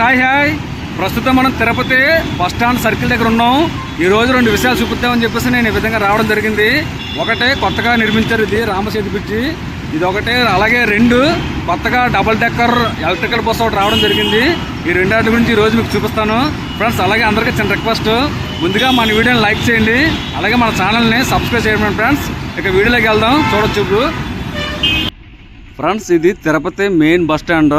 Hi hi. ప్రస్తుతం మనం Tirupati bus stand circle దగ్గర ఉన్నాం. ఈ రోజు రెండు విషయాలు చూపిద్దామని చెప్పేసి నేను ఈ విధంగా రావడం జరిగింది. ఒకటే కొత్తగా నిర్మించారు ఇది రామసేతు బ్రిడ్జి. ఇది ఒకటే అలాగే రెండు కొత్తగా డబుల్ డెక్కర్ ఎలక్ట్రికల్ బస్ ఒకటి రావడం జరిగింది. ఈ రెండాటి గురించి ఈ రోజు మీకు చూపిస్తాను. ఫ్రెండ్స్ అలాగే అందరికీ చిన్న రిక్వెస్ట్. ముందుగా మన వీడియోని లైక్ చేయండి. అలాగే మన ఛానల్ని సబ్స్క్రైబ్ చేయండి ఫ్రెండ్స్. ఇక వీడియోలోకి వెళ్దాం. చూడొచ్చు ఫ్రెండ్స్ ఇది తిరుపతి మెయిన్ బస్ స్టాండ్.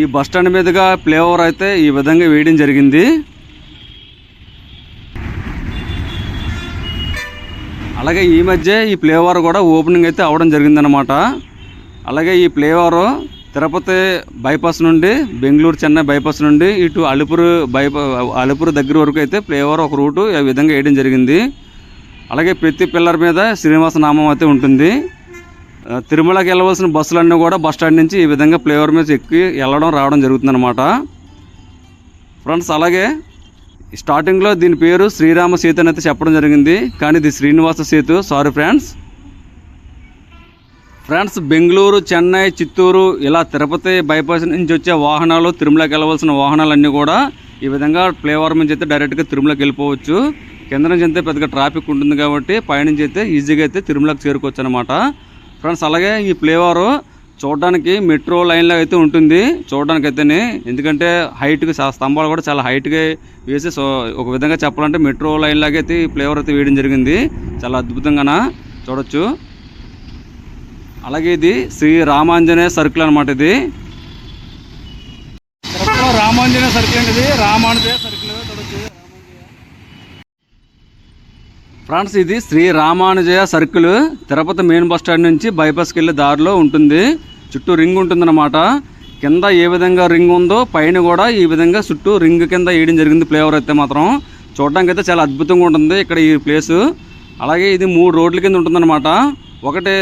ఈ బస్ స్టాండ్ మీదుగా ఫ్లేఓవర్ అయితే ఈ విధంగా వేయడం జరిగింది. అలాగే ఈ మధ్య ఈ ఫ్లేఓవర్ కూడా ఓపెనింగ్ అయితే అవడం జరిగిందనమాట అలాగే ఈ ఫ్లేఓవర్ తిరుపతి బైపాస్ నుండి బెంగళూరు చెన్నై బైపాస్ నుండి ఇటు అలుపురు బైపా అలుపురు దగ్గర వరకు అయితే ఫ్లేఓవర్ ఒక రూటు ఈ విధంగా వేయడం జరిగింది. అలాగే ప్రతి పిల్లర్ మీద శ్రీనివాస నామం అయితే ఉంటుంది. తిరుమలకి వెళ్ళవలసిన బస్సులన్నీ కూడా బస్ స్టాండ్ నుంచి ఈ విధంగా ఫ్లేఓవర్ మీద ఎక్కి వెళ్ళడం రావడం జరుగుతుందన్నమాట. ఫ్రెండ్స్ అలాగే స్టార్టింగ్లో దీని పేరు శ్రీరామ సేతు అని అయితే చెప్పడం జరిగింది. కానీ ఇది Srinivasa Sethu. Sorry friends friends Bengaluru Chennai Chittoor ఇలా తిరుపతి బైపాస్ నుంచి వచ్చే వాహనాలు తిరుమలకి వెళ్ళవలసిన వాహనాలన్నీ కూడా ఈ విధంగా ఫ్లేఓవర్ నుంచి అయితే డైరెక్ట్గా తిరుమలకి వెళ్ళిపోవచ్చు. కింద నుంచి అయితే పెద్దగా ట్రాఫిక్ ఉంటుంది కాబట్టి పైనుంచి అయితే ఈజీగా అయితే తిరుమలకి చేరుకోవచ్చు అనమాట ఫ్రెండ్స్ అలాగే ఈ ఫ్లేవర్ చూడడానికి మెట్రో లైన్లో అయితే ఉంటుంది చూడడానికి అయితేనే ఎందుకంటే హైట్కి స్తంభాలు కూడా చాలా హైట్గా వేసి సో ఒక విధంగా చెప్పాలంటే మెట్రో లైన్ లాగా అయితే ఈ ఫ్లేవర్ అయితే వేయడం జరిగింది. చాలా అద్భుతంగా చూడొచ్చు. అలాగే ఇది శ్రీ రామాంజనేయ సర్కిల్ అనమాట ఇది. రామాంజనేయ సర్కిల్ అండి ఇది. రామాంజనేయ సర్కిల్ చూడొచ్చు ఫ్రెండ్స్ ఇది Sri Ramanujaya circle Tirupati main bus stand నుంచి బైపాస్కి వెళ్ళే దారిలో ఉంటుంది. చుట్టూ రింగ్ ఉంటుందన్నమాట. కింద ఏ విధంగా రింగ్ ఉందో పైన కూడా ఈ విధంగా చుట్టూ రింగ్ కింద వేయడం జరిగింది ఫ్లేవర్ అయితే మాత్రం. చూడడానికి అయితే చాలా అద్భుతంగా ఉంటుంది ఇక్కడ ఈ ప్లేసు. అలాగే ఇది మూడు రోడ్ల కింద ఉంటుందన్నమాట. ఒకటి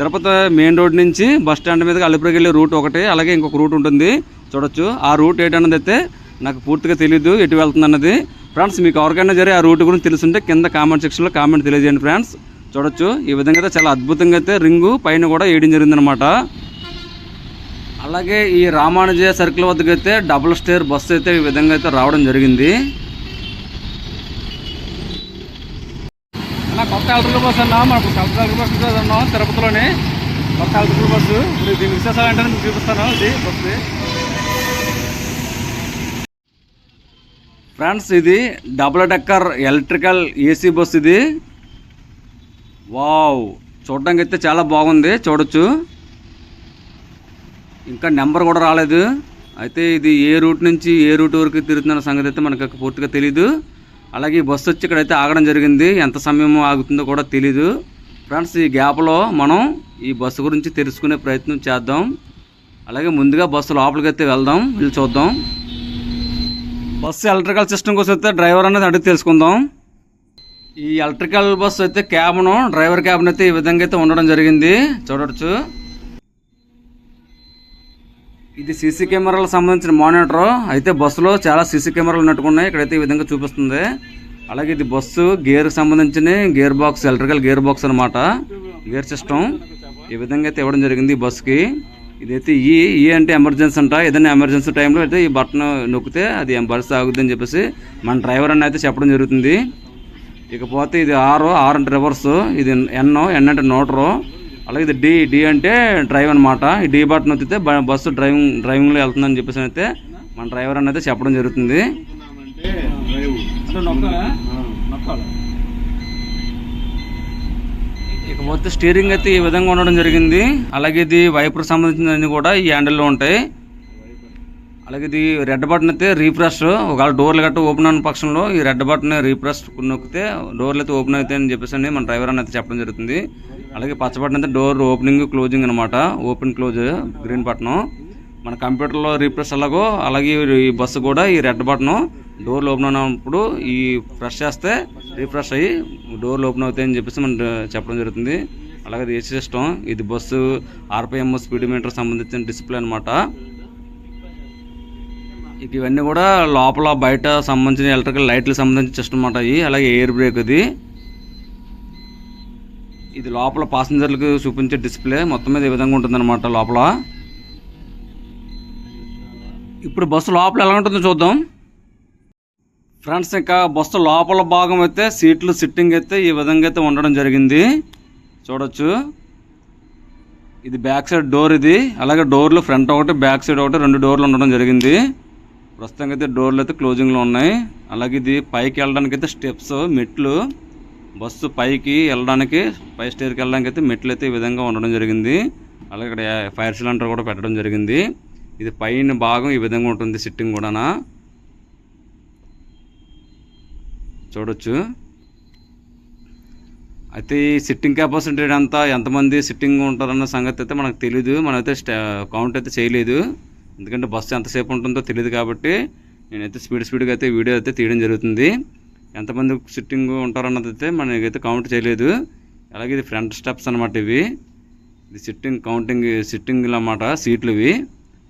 తిరుపతి మెయిన్ రోడ్ నుంచి బస్ స్టాండ్ మీదకి అలిపురికి వెళ్ళే రూట్ ఒకటి అలాగే ఇంకొక రూట్ ఉంటుంది. చూడొచ్చు. ఆ రూట్ ఏంటన్నది అయితే నాకు పూర్తిగా తెలియదు ఎటు వెళ్తుంది అన్నది ఫ్రెండ్స్ మీకు ఎవరికైనా జరిగే ఆ రూట్ గురించి తెలుసుంటే కింద కామెంట్ సెక్షన్లో కామెంట్ తెలియజేయండి ఫ్రెండ్స్. చూడొచ్చు. ఈ విధంగా అయితే చాలా అద్భుతంగా అయితే రింగు పైన కూడా వేయడం జరిగిందనమాట అలాగే ఈ రామానుజయ సర్కిల్ వద్దకు అయితే డబుల్ స్టేర్ బస్సు అయితే ఈ విధంగా అయితే రావడం జరిగింది. కొత్త ఎలక్ట్రికల్ బస్సు అన్నా మనకు కొత్త ఎలక్ట్రికల్ బస్సు అన్నాం తిరుపతిలోనే. కొత్త ఎలక్ట్రికల్ బస్సు ఇప్పుడు దీని విశేషాలు అంటే మీకు చూపిస్తాను. ఇది బస్సు. ఫ్రెండ్స్ ఇది double decker electrical AC bus ఇది. వావ్ చూడడానికి అయితే చాలా బాగుంది చూడొచ్చు. ఇంకా నెంబర్ కూడా రాలేదు. అయితే ఇది ఏ రూట్ నుంచి ఏ రూట్ వరకు తిరుగుతున్న సంగతి అయితే మనకు పూర్తిగా తెలీదు. అలాగే ఈ బస్సు వచ్చి ఇక్కడైతే ఆగడం జరిగింది. ఎంత సమయం ఆగుతుందో కూడా తెలీదు. ఫ్రెండ్స్ ఈ గ్యాప్లో మనం ఈ బస్సు గురించి తెలుసుకునే ప్రయత్నం చేద్దాం. అలాగే ముందుగా బస్సు లోపలికి అయితే వెళ్దాం. వెళ్ళి చూద్దాం. బస్సు ఎలక్ట్రికల్ సిస్టమ్ కోసం అయితే డ్రైవర్ అనేది అడిగి తెలుసుకుందాం. ఈ ఎలక్ట్రికల్ బస్సు అయితే క్యాబ్ను డ్రైవర్ క్యాబ్ను అయితే ఈ విధంగా అయితే ఉండడం జరిగింది. చూడవచ్చు ఇది సీసీ కెమెరాలకు సంబంధించిన మానిటర్. అయితే బస్సులో చాలా సీసీ కెమెరాలు ఉన్నట్టుకున్నాయి. ఇక్కడైతే ఈ విధంగా చూపిస్తుంది. అలాగే ఇది బస్సు గేర్ సంబంధించిన gear box electrical gear box అనమాట గేర్ సిస్టమ్. ఈ విధంగా అయితే ఇవ్వడం జరిగింది ఈ బస్సుకి. ఇదైతే ఈ ఈ అంటే ఎమర్జెన్సీ అంట. ఏదైనా ఎమర్జెన్సీ టైంలో అయితే ఈ బటన్ నొక్కితే అది బస్సు ఆగుద్ది అని చెప్పేసి మన డ్రైవర్ అని అయితే చెప్పడం జరుగుతుంది. ఇకపోతే ఇది ఆరు ఆరు అంటే రివర్స్ ఇది ఎన్ ఎన్ అంటే నోటరు అలాగే ఇది డి డి అంటే డ్రైవ్ అనమాట ఈ డి బటన్ నొక్కితే బస్సు డ్రైవింగ్ డ్రైవింగ్లో వెళ్తుందని చెప్పేసి అయితే మన డ్రైవర్ అని అయితే చెప్పడం జరుగుతుంది. ఇకపోతే స్టీరింగ్ అయితే ఈ విధంగా ఉండడం జరిగింది. అలాగే ఇది వైపర్ సంబంధించినవన్నీ కూడా ఈ హ్యాండిల్లో ఉంటాయి. అలాగే ఇది రెడ్ బటన్ అయితే రీప్రెస్ ఒకవేళ డోర్లు గట్ట ఓపెన్ అయిన పక్షంలో ఈ రెడ్ బటన్ రీప్రెస్ నొక్కితే డోర్లు అయితే ఓపెన్ అవుతాయి అని చెప్పేసి అని మన డ్రైవర్ అని అయితే చెప్పడం జరుగుతుంది. అలాగే పచ్చ బటన్ అయితే డోర్ ఓపెనింగ్ క్లోజింగ్ అనమాట ఓపెన్ క్లోజ్ గ్రీన్ బటన్ మన కంప్యూటర్లో రీప్రెస్ అలాగో అలాగే ఈ బస్సు కూడా ఈ రెడ్ బటన్ డోర్లు ఓపెన్ అయినప్పుడు ఈ ఫ్రెష్ చేస్తే రీఫ్రెష్ అయ్యి డోర్లు ఓపెన్ అవుతాయని చెప్పేసి మనం చెప్పడం జరుగుతుంది. అలాగే ఏసీ సిస్టమ్ ఇది బస్సు ఆర్పిఎం స్పీడ్ మీటర్ సంబంధించిన డిస్ప్లే అనమాట ఇక ఇవన్నీ కూడా లోపల బయట సంబంధించిన ఎలక్ట్రికల్ లైట్లకు సంబంధించిన సిస్టమ్ అనమాట ఇవి అలాగే ఎయిర్ బ్రేక్ ఇది ఇది లోపల పాసెంజర్లకు చూపించే డిస్ప్లే. మొత్తం మీద ఈ విధంగా ఉంటుందన్నమాట లోపల. ఇప్పుడు బస్సు లోపల ఎలా ఉంటుందో చూద్దాం. ఫ్రెండ్స్ ఇంకా బస్సు లోపల భాగం అయితే సీట్లు సిట్టింగ్ అయితే ఈ విధంగా అయితే ఉండడం జరిగింది. చూడొచ్చు. ఇది బ్యాక్ సైడ్ డోర్ ఇది. అలాగే డోర్లు ఫ్రంట్ ఒకటి బ్యాక్ సైడ్ ఒకటి రెండు డోర్లు ఉండడం జరిగింది. ప్రస్తుతం అయితే డోర్లు అయితే క్లోజింగ్లో ఉన్నాయి. అలాగే ఇది పైకి వెళ్ళడానికి అయితే స్టెప్స్ మెట్లు. బస్సు పైకి వెళ్ళడానికి పై స్టేర్కి వెళ్ళడానికి అయితే మెట్లు అయితే ఈ విధంగా ఉండడం జరిగింది. అలాగే ఇక్కడ ఫైర్ సిలిండర్ కూడా పెట్టడం జరిగింది. ఇది పైన భాగం ఈ విధంగా ఉంటుంది సిట్టింగ్ కూడానా. చూడొచ్చు. అయితే ఈ సిట్టింగ్ కెపాసిటీ అంతా ఎంతమంది సిట్టింగ్ ఉంటారన్న సంగతి అయితే మనకు తెలియదు మనమైతే కౌంట్ అయితే చేయలేదు. ఎందుకంటే బస్సు ఎంతసేపు ఉంటుందో తెలియదు కాబట్టి నేనైతే స్పీడ్ స్పీడ్గా అయితే వీడియో అయితే తీయడం జరుగుతుంది. ఎంతమంది సిట్టింగ్ ఉంటారన్నది అయితే మనకైతే కౌంట్ చేయలేదు. అలాగే ఇది ఫ్రంట్ స్టెప్స్ అనమాట ఇవి. ఇది సిట్టింగ్ కౌంటింగ్ సిట్టింగ్ అన్నమాట సీట్లు ఇవి.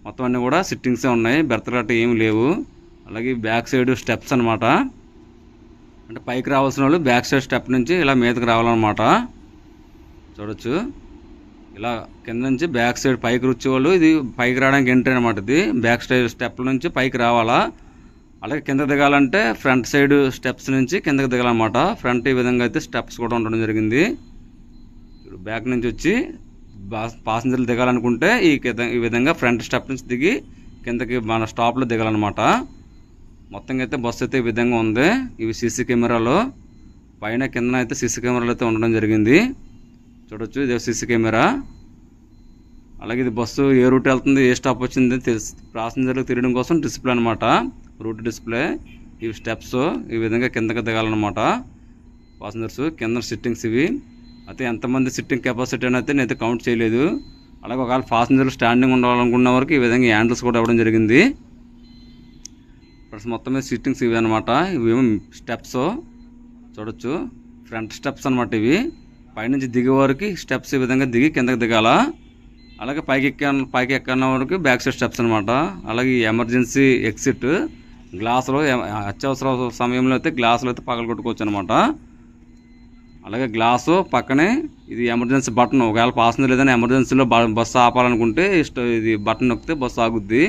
మొత్తం అన్నీ కూడా సిట్టింగ్సే ఉన్నాయి. బెర్తలాట ఏమి లేవు. అలాగే బ్యాక్ సైడ్ స్టెప్స్ అనమాట అంటే పైకి రావాల్సిన వాళ్ళు బ్యాక్ సైడ్ స్టెప్ నుంచి ఇలా మీదకి రావాలన్నమాట. చూడొచ్చు. ఇలా కింద నుంచి బ్యాక్ సైడ్ పైకి వచ్చేవాళ్ళు ఇది పైకి రావడానికి ఎంట్రీ అనమాట ఇది. బ్యాక్ సైడ్ స్టెప్ నుంచి పైకి రావాలా? అలాగే కింద దిగాలంటే ఫ్రంట్ సైడ్ స్టెప్స్ నుంచి కిందకి దిగాలన్నమాట. ఫ్రంట్ ఈ విధంగా అయితే స్టెప్స్ కూడా ఉండడం జరిగింది. బ్యాక్ నుంచి వచ్చి పాసెంజర్లు పాసింజర్లు దిగాలనుకుంటే ఈ ఈ విధంగా ఫ్రంట్ స్టెప్ నుంచి దిగి కిందకి మన స్టాప్లో దిగాలన్నమాట. మొత్తంగా అయితే బస్సు అయితే ఈ విధంగా ఉంది. ఇవి సీసీ కెమెరాలు. పైన కింద అయితే సీసీ కెమెరాలు అయితే ఉండడం జరిగింది. చూడొచ్చు ఇది సీసీ కెమెరా. అలాగే ఇది బస్సు ఏ రూట్ వెళ్తుంది ఏ స్టాప్ వచ్చింది ప్యాసింజర్లకు తిరగడం కోసం డిస్ప్లే అనమాట రూట్ డిస్ప్లే. ఇవి స్టెప్స్ ఈ విధంగా కిందకి దిగాలన్నమాట. పాసింజర్స్ కింద సిట్టింగ్స్ ఇవి. అయితే ఎంతమంది సిట్టింగ్ కెపాసిటీ అని అయితే నేను కౌంట్ చేయలేదు. అలాగే ఒకవేళ ప్యాసింజర్లు స్టాండింగ్ ఉండాలనుకున్న వరకు ఈ విధంగా హ్యాండిల్స్ కూడా ఇవ్వడం జరిగింది. ఫ్రెండ్స్ మొత్తం మీద సిట్టింగ్స్ ఇవి అనమాట ఇవేమో స్టెప్స్. చూడొచ్చు. ఫ్రంట్ స్టెప్స్ అనమాట ఇవి. పైనుంచి దిగే వరకు స్టెప్స్ ఈ విధంగా దిగి కిందకి దిగాల. అలాగే పైకి ఎక్క పైకి ఎక్కన్న వరకు బ్యాక్ సైడ్ స్టెప్స్ అనమాట అలాగే ఈ ఎమర్జెన్సీ ఎగ్జిట్. గ్లాసులో అత్యవసర సమయంలో అయితే గ్లాసులు అయితే పగల కొట్టుకోవచ్చు అనమాట అలాగే గ్లాసు పక్కనే ఇది ఎమర్జెన్సీ బటన్. ఒకవేళ పాసింజర్ ఏదైనా ఎమర్జెన్సీలో బస్సు ఆపాలనుకుంటే ఇష్ట ఇది బటన్ నొక్కితే బస్సు ఆగుద్ది.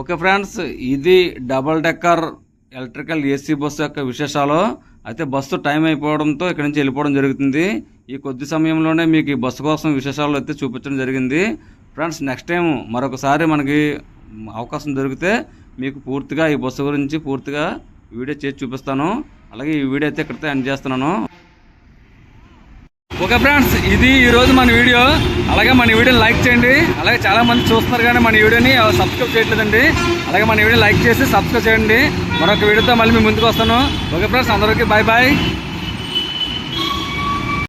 ఓకే ఫ్రెండ్స్ ఇది double decker electrical AC bus యొక్క విశేషాలు. అయితే బస్సు టైం అయిపోవడంతో ఇక్కడ నుంచి వెళ్ళిపోవడం జరుగుతుంది. ఈ కొద్ది సమయంలోనే మీకు ఈ బస్సు కోసం విశేషాలు అయితే చూపించడం జరిగింది. ఫ్రెండ్స్ నెక్స్ట్ టైం మరొకసారి మనకి అవకాశం దొరికితే మీకు పూర్తిగా ఈ బస్సు గురించి పూర్తిగా వీడియో చేసి చూపిస్తాను. అలాగే ఈ వీడియో అయితే ఇక్కడితో ఎండ్ చేస్తున్నాను. ఓకే ఫ్రెండ్స్ ఇది ఈరోజు మన వీడియో. అలాగే మన వీడియోని లైక్ చేయండి. అలాగే చాలా మంది చూస్తున్నారు కానీ మన వీడియోని సబ్స్క్రైబ్ చేయట్లేదండి. అలాగే మన వీడియో లైక్ చేసి సబ్స్క్రైబ్ చేయండి. మరొక వీడియోతో మళ్ళీ మీ ముందుకు వస్తాను. ఓకే ఫ్రెండ్స్ అందరికీ బాయ్ బాయ్